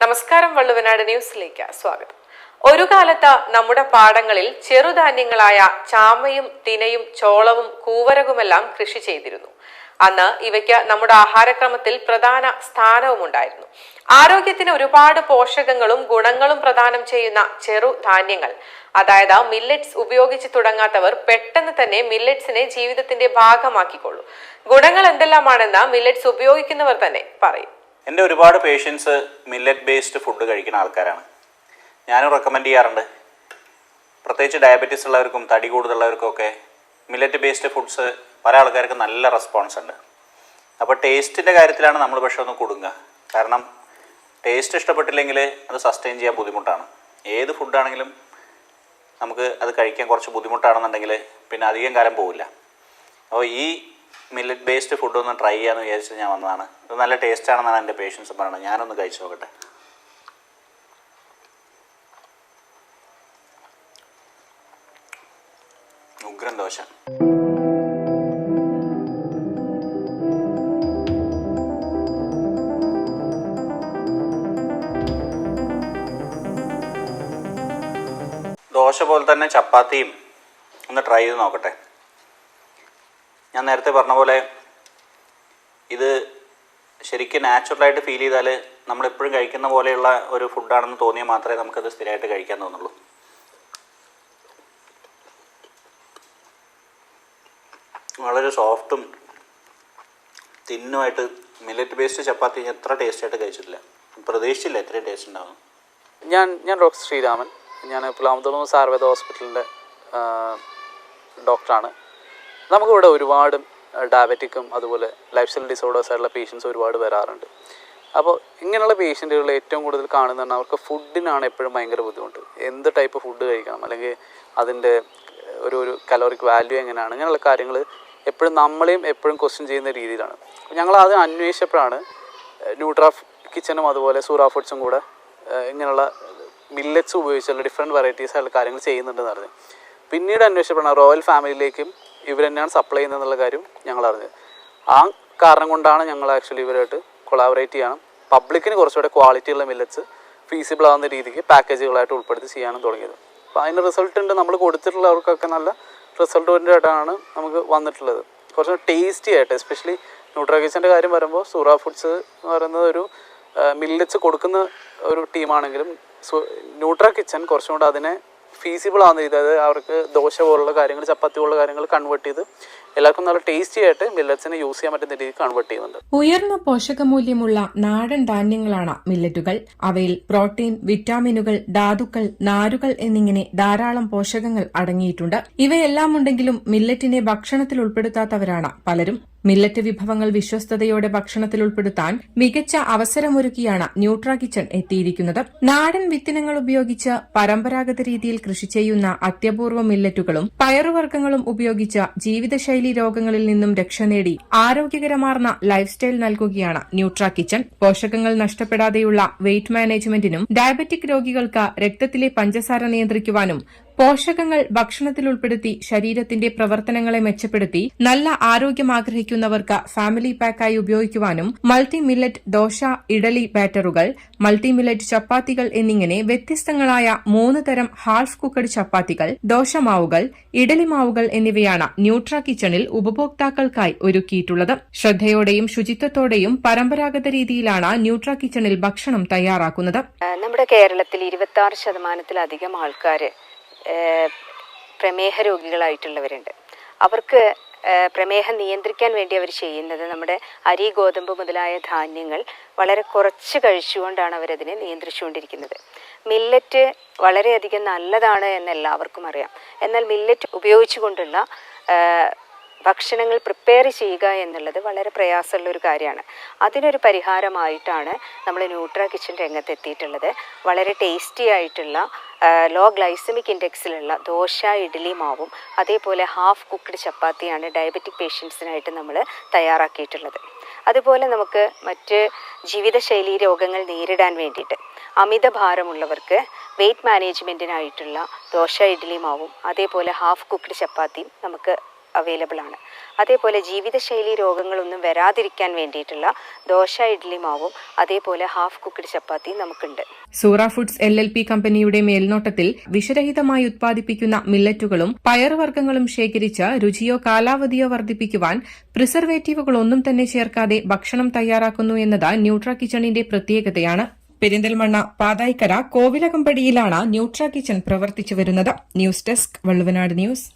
നമസ്കാരം വള്ളുവനാട് ന്യൂസിലേക്ക് സ്വാഗതം. ഒരു കാലത്ത് നമ്മുടെ പാടങ്ങളിൽ ചെറുധാന്യങ്ങളായ ചാമയും തിനയും ചോളവും കൂവരകുമെല്ലാം കൃഷി ചെയ്തിരുന്നു. അന്ന് ഇവയ്ക്ക് നമ്മുടെ ആഹാരക്രമത്തിൽ പ്രധാന സ്ഥാനവും ഉണ്ടായിരുന്നു ആരോഗ്യത്തിന് ഒരുപാട് പോഷകങ്ങളും ഗുണങ്ങളും പ്രദാനം ചെയ്യുന്ന ചെറുധാന്യങ്ങൾ അതായത് മില്ലറ്റ്സ് ഉപയോഗിച്ച് തുടങ്ങാത്തവർ പെട്ടെന്ന് തന്നെ മില്ലറ്റ്സിനെ ജീവിതത്തിന്റെ ഭാഗമാക്കിക്കൊള്ളൂ. ഗുണങ്ങൾ എന്തെല്ലാമാണെന്ന് മില്ലറ്റ്സ് ഉപയോഗിക്കുന്നവർ തന്നെ പറയും. എന്റെ ഒരുപാട് പേഷ്യൻസ് മില്ലറ്റ് ബേസ്ഡ് ഫുഡ് കഴിക്കുന്ന ആൾക്കാരാണ്. ഞാനും റെക്കമെൻഡ് ചെയ്യാറുണ്ട്. പ്രത്യേകിച്ച് ഡയബറ്റീസ് ഉള്ളവർക്കും തടി കൂടുതലുള്ളവർക്കും ഒക്കെ മില്ലറ്റ് ബേസ്ഡ് ഫുഡ്സ് പല ആൾക്കാർക്ക് നല്ല റെസ്പോൺസ് ഉണ്ട്. അപ്പോൾ ടേസ്റ്റിന്റെ കാര്യത്തിലാണ് നമ്മൾ പക്ഷേ ഒന്ന് കൊടുങ്ങുക. കാരണം ടേസ്റ്റ് ഇഷ്ടപ്പെട്ടില്ലെങ്കിൽ അത് സസ്റ്റെയിൻ ചെയ്യാൻ ബുദ്ധിമുട്ടാണ്. ഏത് ഫുഡാണെങ്കിലും നമുക്ക് അത് കഴിക്കാൻ കുറച്ച് ബുദ്ധിമുട്ടാണെന്നുണ്ടെങ്കിൽ പിന്നെ അധികം കാലം പോവില്ല. അപ്പോൾ ഈ മില്ലറ്റ് ബേസ്ഡ് ഫുഡ് ഒന്ന് ട്രൈ ചെയ്യാമെന്ന് വിചാരിച്ച് ഞാൻ വന്നതാണ്. ഇത് നല്ല ടേസ്റ്റ് ആണെന്നാണ് എന്റെ പേഷ്യൻസ് പറയുന്നത് ഞാനൊന്ന് കഴിച്ചു നോക്കട്ടെ. ഉഗ്രൻ ദോശ. ദോശ പോലെ തന്നെ ചപ്പാത്തിയും ഒന്ന് ട്രൈ ചെയ്ത് നോക്കട്ടെ. ഞാൻ നേരത്തെ പറഞ്ഞ പോലെ ഇത് ശരിക്കും നാച്ചുറലായിട്ട് ഫീൽ ചെയ്താൽ നമ്മളെപ്പോഴും കഴിക്കുന്ന പോലെയുള്ള ഒരു ഫുഡാണെന്ന് തോന്നിയാൽ മാത്രമേ നമുക്കത് സ്ഥിരമായിട്ട് കഴിക്കാൻ തോന്നുള്ളൂ. വളരെ സോഫ്റ്റും തിന്നുമായിട്ട് മില്ലറ്റ് ബേസ്ഡ് ചപ്പാത്തി ഞാൻ എത്ര ടേസ്റ്റായിട്ട് കഴിച്ചിട്ടില്ല. പ്രതീക്ഷിച്ചില്ല എത്രയും ടേസ്റ്റ് ഉണ്ടാകും ഞാൻ ഞാൻ ഡോക്ടർ ശ്രീരാമൻ. ഞാൻ പുലാമത്തോളം സാർവേദ ഹോസ്പിറ്റലിന്റെ ഡോക്ടറാണ് നമുക്കിവിടെ ഒരുപാട് ഡയബറ്റിക്കും അതുപോലെ ലൈഫ് സ്റ്റൈൽ ഡിസോർഡേഴ്സ് ആയിട്ടുള്ള പേഷ്യൻസ് ഒരുപാട് വരാറുണ്ട്. അപ്പോൾ ഇങ്ങനെയുള്ള പേഷ്യന്റുകൾ ഏറ്റവും കൂടുതൽ കാണുന്നതാണ് അവർക്ക് ഫുഡിനാണ് എപ്പോഴും ഭയങ്കര ബുദ്ധിമുട്ട്. എന്ത് ടൈപ്പ് ഫുഡ് കഴിക്കണം? അല്ലെങ്കിൽ അതിന്റെ ഒരു ഒരു കലോറിക് വാല്യൂ എങ്ങനെയാണ്? ഇങ്ങനെയുള്ള കാര്യങ്ങൾ എപ്പോഴും നമ്മളെയും എപ്പോഴും ക്വസ്റ്റ്യൻ ചെയ്യുന്ന രീതിയിലാണ്. ഞങ്ങൾ അത് അന്വേഷിച്ചപ്പോഴാണ് ന്യൂട്രാഫ് കിച്ചനും അതുപോലെ സൂറാ ഫുഡ്സും കൂടെ ഇങ്ങനെയുള്ള മില്ലറ്റ്സ് ഉപയോഗിച്ചുള്ള ഡിഫറെന്റ് വെറൈറ്റീസ് ആയിട്ടുള്ള കാര്യങ്ങൾ ചെയ്യുന്നുണ്ടെന്ന് അറിഞ്ഞു. പിന്നീട് അന്വേഷിച്ചപ്പോഴാണ് റോയൽ ഫാമിലിയിലേക്കും ഇവർ തന്നെയാണ് സപ്ലൈ ചെയ്യുന്നതെന്നുള്ള കാര്യം ഞങ്ങൾ അറിഞ്ഞത് ആ കാരണം കൊണ്ടാണ് ഞങ്ങൾ ആക്ച്വലി ഇവരായിട്ട് കൊളാബറേറ്റ് ചെയ്യണം പബ്ലിക്കിന് കുറച്ചുകൂടെ ക്വാളിറ്റിയുള്ള മില്ലറ്റ്സ് ഫീസിബിൾ ആവുന്ന രീതിക്ക് പാക്കേജുകളായിട്ട് ഉൾപ്പെടുത്തി ചെയ്യാനും തുടങ്ങിയത്. അപ്പോൾ അതിന് റിസൾട്ട് ഉണ്ട്. നമ്മൾ കൊടുത്തിട്ടുള്ളവർക്കൊക്കെ നല്ല റിസൾട്ട് ഓറിയന്റായിട്ടാണ് നമുക്ക് വന്നിട്ടുള്ളത്. കുറച്ച് ടേസ്റ്റി ആയിട്ട് എസ്പെഷ്യലി ന്യൂട്രാ കാര്യം വരുമ്പോൾ സൂറ ഫുഡ്സ് എന്ന് പറയുന്നത് ഒരു മില്ലറ്റ്സ് കൊടുക്കുന്ന ഒരു ടീമാണെങ്കിലും ന്യൂട്രാ കിച്ചൻ കുറച്ചും കൂടെ അതിനെ ഫീസിബിൾ ആവുന്ന രീതി അതായത് അവർക്ക് ദോശ പോലുള്ള കാര്യങ്ങൾ ചപ്പാത്തി പോലുള്ള കാര്യങ്ങൾ കൺവേർട്ട് ചെയ്ത് എല്ലാവർക്കും നല്ല ടേസ്റ്റി ആയിട്ട് മില്ലറ്റ്സിനെ യൂസ് ചെയ്യാൻ പറ്റുന്ന രീതിയിൽ കൺവേർട്ട് ചെയ്യുന്നുണ്ട്. ഉയർന്ന പോഷകമൂല്യമുള്ള നാടൻ ധാന്യങ്ങളാണ് മില്ലറ്റുകൾ അവയിൽ പ്രോട്ടീൻ വിറ്റാമിനുകൾ ധാതുക്കൾ നാരുകൾ എന്നിങ്ങനെ ധാരാളം പോഷകങ്ങൾ അടങ്ങിയിട്ടുണ്ട്. ഇവയെല്ലാം ഉണ്ടെങ്കിലും മില്ലറ്റിനെ ഭക്ഷണത്തിൽ ഉൾപ്പെടുത്താത്തവരാണ് പലരും. മില്ലറ്റ് വിഭവങ്ങൾ വിശ്വസ്തയോടെ ഭക്ഷണത്തിൽ ഉൾപ്പെടുത്താൻ മികച്ച അവസരമൊരുക്കിയാണ് ന്യൂട്രാ കിച്ചൺ എത്തിയിരിക്കുന്നത്. നാടൻ വിത്തിനങ്ങൾ ഉപയോഗിച്ച് പരമ്പരാഗത രീതിയിൽ കൃഷി ചെയ്യുന്ന അത്യപൂർവ മില്ലറ്റുകളും പയറുവർഗങ്ങളും ഉപയോഗിച്ച് ജീവിതശൈലി രോഗങ്ങളിൽ നിന്നും രക്ഷ നേടി ആരോഗ്യകരമാർന്ന ലൈഫ് സ്റ്റൈൽ നൽകുകയാണ് ന്യൂട്രാ കിച്ചൺ. പോഷകങ്ങൾ നഷ്ടപ്പെടാതെയുള്ള വെയിറ്റ് മാനേജ്മെന്റിനും ഡയബറ്റിക് രോഗികൾക്ക് രക്തത്തിലെ പഞ്ചസാര നിയന്ത്രിക്കുവാനും പോഷകങ്ങൾ ഭക്ഷണത്തിൽ ഉൾപ്പെടുത്തി ശരീരത്തിന്റെ പ്രവർത്തനങ്ങളെ മെച്ചപ്പെടുത്തി നല്ല ആരോഗ്യം ആഗ്രഹിക്കുന്നവർക്ക് ഫാമിലി പാക്കായി ഉപയോഗിക്കുവാനും മൾട്ടി മില്ലറ്റ് ദോശ ഇഡലി ബാറ്ററുകൾ മൾട്ടി മില്ലറ്റ് ചപ്പാത്തികൾ എന്നിങ്ങനെ വ്യത്യസ്തങ്ങളായ മൂന്ന് തരം ഹാൾഫ് കുക്കഡ് ചപ്പാത്തികൾ ദോശമാവുകൾ ഇഡലി മാവുകൾ എന്നിവയാണ് ന്യൂട്രാ കിച്ചണിൽ ഉപഭോക്താക്കൾക്കായി ഒരുക്കിയിട്ടുള്ളത്. ശ്രദ്ധയോടെയും ശുചിത്വത്തോടെയും പരമ്പരാഗത രീതിയിലാണ് ന്യൂട്രാ കിച്ചണിൽ ഭക്ഷണം തയ്യാറാക്കുന്നത്. നമ്മുടെ കേരളത്തിൽ ഇരുപത്തി ആറ് ശതമാനത്തിലധികം ആൾക്കാർ പ്രമേഹ രോഗികളായിട്ടുള്ളവരുണ്ട്. അവർക്ക് പ്രമേഹം നിയന്ത്രിക്കാൻ വേണ്ടി അവർ ചെയ്യുന്നത് നമ്മുടെ അരി ഗോതമ്പ് മുതലായ ധാന്യങ്ങൾ വളരെ കുറച്ച് കഴിച്ചുകൊണ്ടാണ് അവരതിനെ നിയന്ത്രിച്ചുകൊണ്ടിരിക്കുന്നത്. മില്ലറ്റ് വളരെയധികം നല്ലതാണ് എന്ന് എല്ലാവർക്കും അറിയാം. എന്നാൽ മില്ലറ്റ് ഉപയോഗിച്ചുകൊണ്ടുള്ള ഭക്ഷണങ്ങൾ പ്രിപ്പയർ ചെയ്യുക എന്നുള്ളത് വളരെ പ്രയാസമുള്ള ഒരു കാര്യമാണ്. അതിനൊരു പരിഹാരമായിട്ടാണ് നമ്മൾ ന്യൂട്ര കിച്ചൺ രംഗത്ത് എത്തിയിട്ടുള്ളത് വളരെ ടേസ്റ്റി ആയിട്ടുള്ള ലോ ഗ്ലൈസമിക് ഇൻഡെക്സിലുള്ള ദോശ ഇഡ്ഡലി മാവും അതേപോലെ ഹാഫ് കുക്ക്ഡ് ചപ്പാത്തിയാണ് ഡയബറ്റിക് പേഷ്യൻസിനായിട്ട് നമ്മൾ തയ്യാറാക്കിയിട്ടുള്ളത്. അതുപോലെ നമുക്ക് മറ്റ് ജീവിതശൈലി രോഗങ്ങൾ നേരിടാൻ വേണ്ടിയിട്ട് അമിത ഭാരമുള്ളവർക്ക് വെയ്റ്റ് മാനേജ്മെന്റിനായിട്ടുള്ള ദോശ ഇഡ്ഡലി മാവും അതേപോലെ ഹാഫ് കുക്ക്ഡ് ചപ്പാത്തിയും നമുക്ക് അവൈലബിൾ ആണ്. അതേപോലെ ജീവിതശൈലി രോഗങ്ങളൊന്നും വരാതിരിക്കാൻ വേണ്ടിയിട്ടുള്ള ദോശ ഇഡ്ലി മാവും അതേപോലെ ഹാഫ് കുക്ക്ഡ് ചപ്പാത്തിയും നമുക്കുണ്ട്. സൂറ ഫുഡ്സ് എൽ എൽ പി കമ്പനിയുടെ മേൽനോട്ടത്തിൽ വിഷരഹിതമായി ഉത്പാദിപ്പിക്കുന്ന മില്ലറ്റുകളും പയർവർഗങ്ങളും ശേഖരിച്ച് രുചിയോ കാലാവധിയോ വർദ്ധിപ്പിക്കുവാൻ പ്രിസർവേറ്റീവുകളൊന്നും തന്നെ ചേർക്കാതെ ഭക്ഷണം തയ്യാറാക്കുന്നു എന്നത് ന്യൂട്ര കിച്ചണിന്റെ പ്രത്യേകതയാണ്. പെരിന്തൽമണ്ണ പാതായിക്കര കോവിലകമ്പടിയിലാണ് ന്യൂട്ര കിച്ചൺ പ്രവർത്തിച്ചു വരുന്നത്. News desk Valluvanad news.